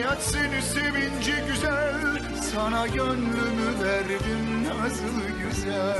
Hayat seni sevince güzel Sana gönlümü verdim nazlı güzel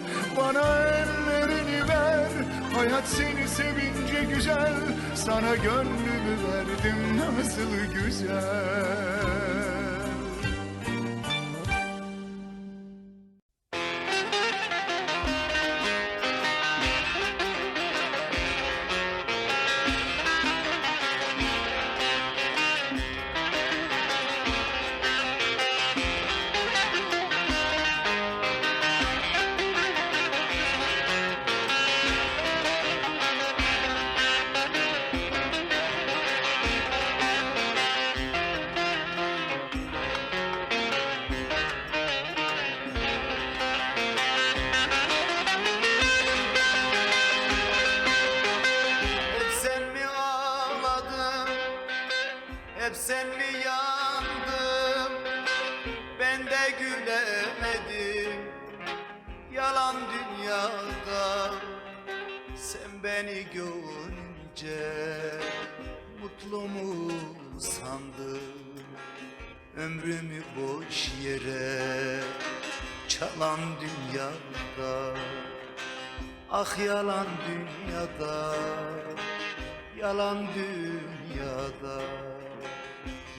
Bana ellerini ver. Hayat seni sevince güzel. Sana gönlümü verdim. Nasıl güzel Hep sen mi yandın? Ben de gülemedim Yalan dünyada Sen beni görünce Mutlu mu sandın? Ömrümü boş yere Çalan dünyada Ah yalan dünyada Yalan dünyada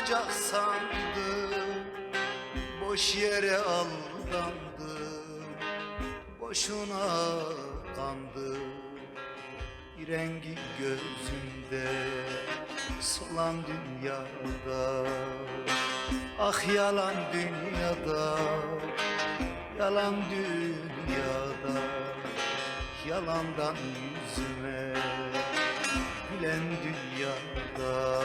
Olacak sandım. Boş yere aldandım. Boşuna kandı rengi gözümde solan dünyada. Ah yalan dünyada yalan dünyada. Yalandan yüzüme gülen dünyada